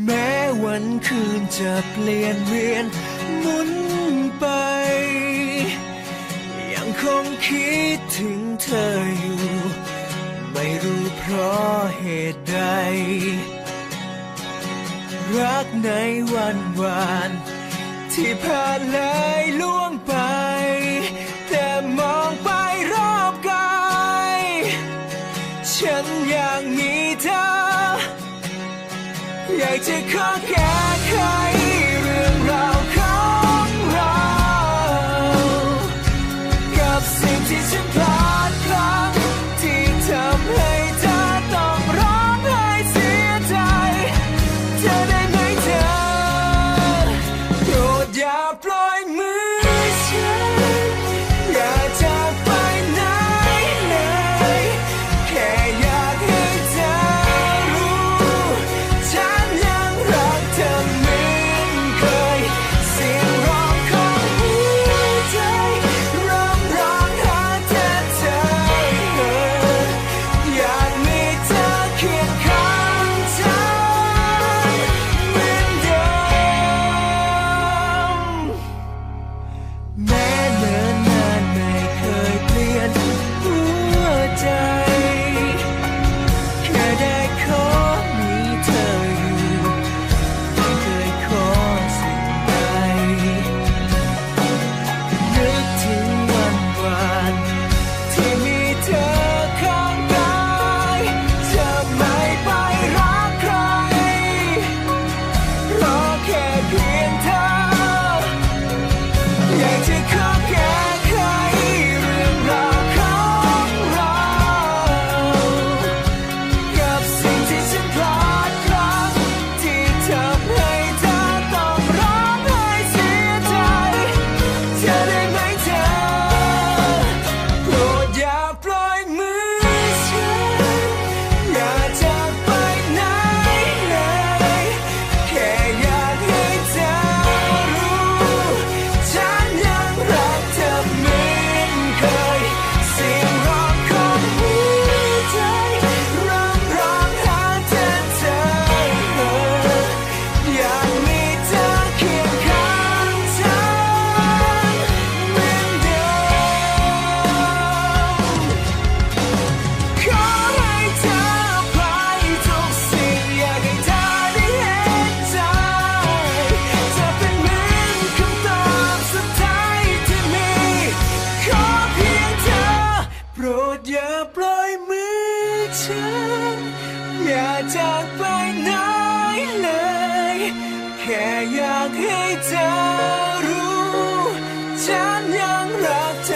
แม้วันคืนจะเปลี่ยนเวียนหมุนไป ยังคงคิดถึงเธออยู่ ไม่รู้เพราะเหตุใด รักในวันวาน ที่ผ่านเลยล่วง อยากจะขอแก้ไข อย่าปล่อยมือฉัน อย่าจากไปไหนเลย แค่อยากให้เธอรู้ ฉันยังรักเธ